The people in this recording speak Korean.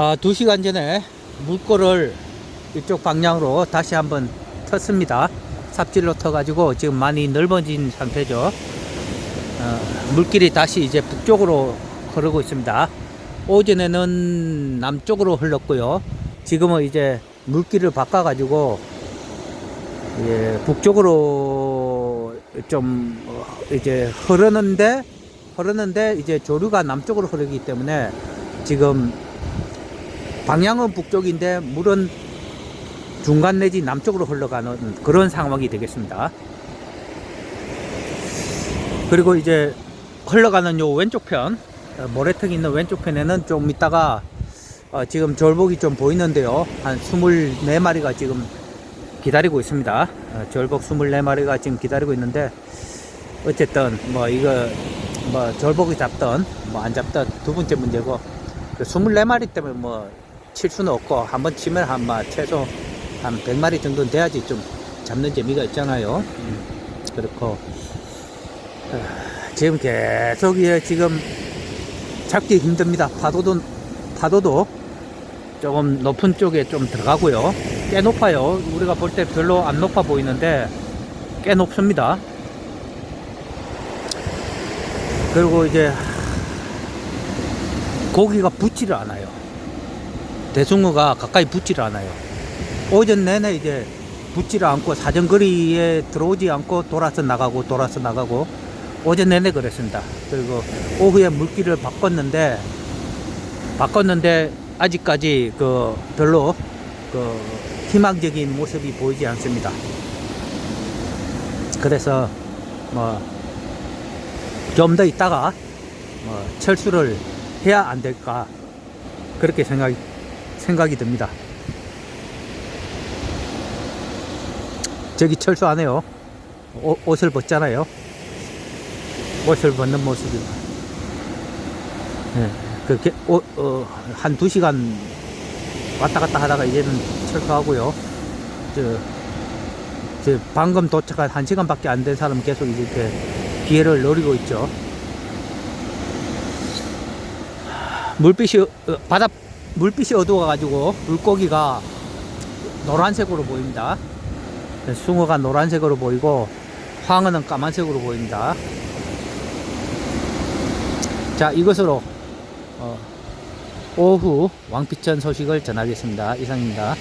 아, 두 시간 전에 물꼬를 이쪽 방향으로 다시 한번 텄습니다. 삽질로 터가지고 지금 많이 넓어진 상태죠. 어, 물길이 다시 이제 북쪽으로 흐르고 있습니다. 오전에는 남쪽으로 흘렀고요. 지금은 이제 물길을 바꿔가지고 예, 북쪽으로 좀 어, 이제 흐르는데 흐르는데 이제 조류가 남쪽으로 흐르기 때문에 지금 방향은 북쪽인데 물은 중간 내지 남쪽으로 흘러가는 그런 상황이 되겠습니다. 그리고 이제 흘러가는 요 왼쪽 편 어, 모래턱이 있는 왼쪽 편에는 좀 이따가 어, 지금 절복이 좀 보이는데요. 한 24마리가 지금 기다리고 있습니다. 어, 절복 24마리가 지금 기다리고 있는데 어쨌든 뭐 이거 뭐 절복이 잡던 뭐 안 잡던 두 번째 문제고 그 24마리 때문에 뭐 칠 수는 없고 한 번 치면 한마 최소 한 100마리 정도는 돼야지 좀 잡는 재미가 있잖아요. 음, 그렇고 어, 지금 계속 예, 지금 잡기 힘듭니다. 파도도 파도도 조금 높은 쪽에 좀 들어가고요. 꽤 높아요. 우리가 볼 때 별로 안 높아 보이는데 꽤 높습니다. 그리고 이제 고기가 붙지를 않아요. 대숭어가 가까이 붙지를 않아요. 오전 내내 이제 붙지를 않고 사정거리에 들어오지 않고 돌아서 나가고 돌아서 나가고 오전 내내 그랬습니다. 그리고 오후에 물길을 바꿨는데 바꿨는데 아직까지 그 별로 그 희망적인 모습이 보이지 않습니다. 그래서 뭐 좀 더 있다가 뭐 철수를 해야 안 될까 그렇게 생각이 생각이 듭니다. 저기 철수 안 해요. 옷, 옷을 벗잖아요. 옷을 벗는 모습이. 예, 그렇게, 옷, 어, 한두 시간 왔다 갔다 하다가 이제는 철수하고요. 저, 저 방금 도착한 한 시간밖에 안 된 사람 계속 이렇게 기회를 노리고 있죠. 물빛이, 어, 바다, 물빛이 어두워가지고 물고기가 노란색으로 보입니다. 숭어가 노란색으로 보이고 황어는 까만색으로 보입니다. 자, 이것으로 어, 오후 왕피천 소식을 전하겠습니다. 이상입니다.